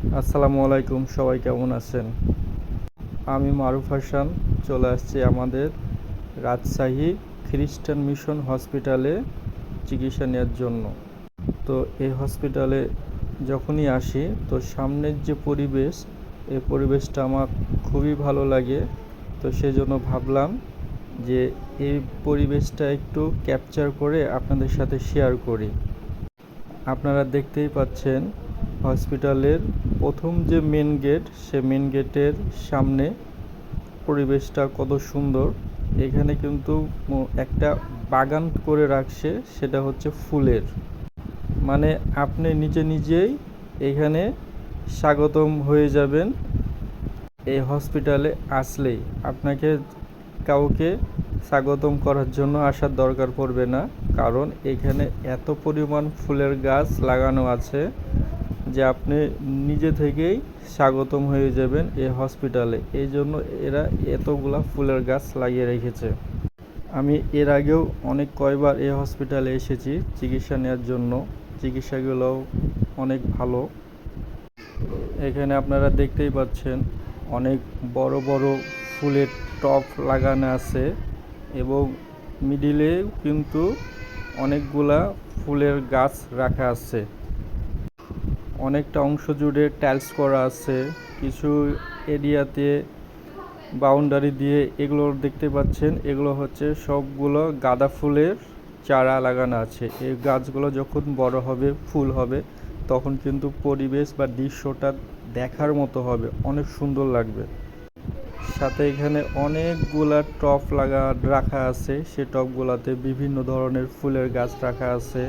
আসসালামু আলাইকুম, সবাই কেমন আছেন? আমি মারুফ হাসান, চলে আসছি আমাদের রাজশাহী খ্রিস্টান মিশন হসপিটালে চিকিৎসা নেওয়ার জন্য। তো এই হসপিটালে যখনই আসি, তো সামনের যে পরিবেশ, এই পরিবেশটা আমার খুবই ভালো লাগে। তো সেজন্য ভাবলাম যে এই পরিবেশটা একটু ক্যাপচার করে আপনাদের সাথে শেয়ার করি। আপনারা দেখতেই পাচ্ছেন হসপিটালের প্রথম যে মেন গেট সে মেন গেটের সামনে পরিবেশটা কত সুন্দর। এখানে কিন্তু একটা বাগান করে রাখছে, সেটা হচ্ছে ফুলের। মানে আপনি নিজে নিজেই এখানে স্বাগতম হয়ে যাবেন এই হসপিটালে আসলেই। আপনাকে কাউকে স্বাগতম করার জন্য আসার দরকার পড়বে না, কারণ এখানে এত পরিমাণ ফুলের গাছ লাগানো আছে। যে আপনি নিজে থেকেই স্বাগতম হয়ে যাবেন এই হসপিটালে এই জন্য এরা এতগুলা ফুলের গাছ লাগিয়ে রেখেছে। আমি এর আগেও অনেক কয়বার এই হসপিটালে এসেছি চিকিৎসা নেওয়ার জন্য। চিকিৎসাগুলোও অনেক ভালো। এখানে আপনারা দেখতেই পাচ্ছেন অনেক বড় বড় ফুলের টব লাগানো আছে এবং মিডিলে কিন্তু অনেকগুলা ফুলের গাছ রাখা আছে। অনেকটা অংশ জুড়ে টাইলস করা আছে। কিছু এরিয়াতে বাউন্ডারি দিয়ে এগুলো দেখতে পাচ্ছেন। এগুলো হচ্ছে সবগুলো গাঁদা ফুলের চারা লাগানো আছে। এই গাছগুলো যখন বড় হবে, ফুল হবে, তখন কিন্তু পরিবেশ বা দৃশ্যটা দেখার মতো হবে। অনেক সুন্দর লাগবে। সাথে এখানে অনেকগুলা টব লাগা, রাখা আছে। সে টবগুলোতে বিভিন্ন ধরনের ফুলের গাছ রাখা আছে।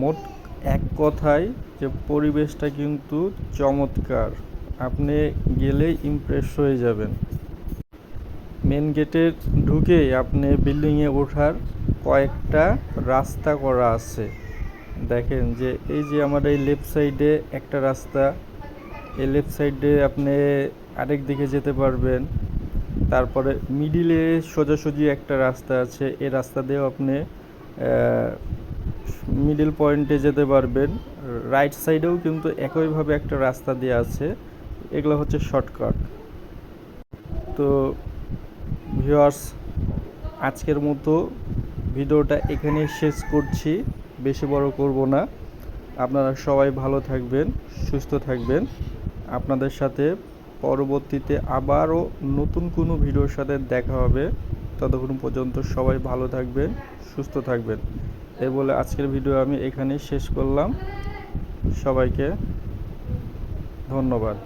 মোট এক কথায় যে পরিবেশটা কিন্তু চমৎকার। আপনি গেলেই ইমপ্রেস হয়ে যাবেন। মেন গেটে ঢুকে আপনি বিল্ডিংয়ে ওঠার কয়েকটা রাস্তা করা আছে। দেখেন যে এই যে আমার এই লেফট সাইডে একটা রাস্তা, এই লেফট সাইডে আপনি আরেক দিকে যেতে পারবেন। তারপরে মিডিলে সোজাসুজি একটা রাস্তা আছে, এই রাস্তা দিয়েও আপনি মিডল পয়েন্টে যেতে পারবেন। রাইট সাইডেও কিন্তু একইভাবে একটা রাস্তা দেওয়া আছে। এগুলো হচ্ছে শর্টকাট। তো ভিউয়ার্স, আজকের মতো ভিডিওটা এখানে শেষ করছি। বেশি বড় করব না। আপনারা সবাই ভালো থাকবেন, সুস্থ থাকবেন। আপনাদের সাথে পরবর্তীতে আবারও নতুন কোনো ভিডিওর সাথে দেখা হবে। ততক্ষণ পর্যন্ত সবাই ভালো থাকবেন, সুস্থ থাকবেন। এই বলে আজকের ভিডিও আমি এখানেই শেষ করলাম। সবাইকে ধন্যবাদ।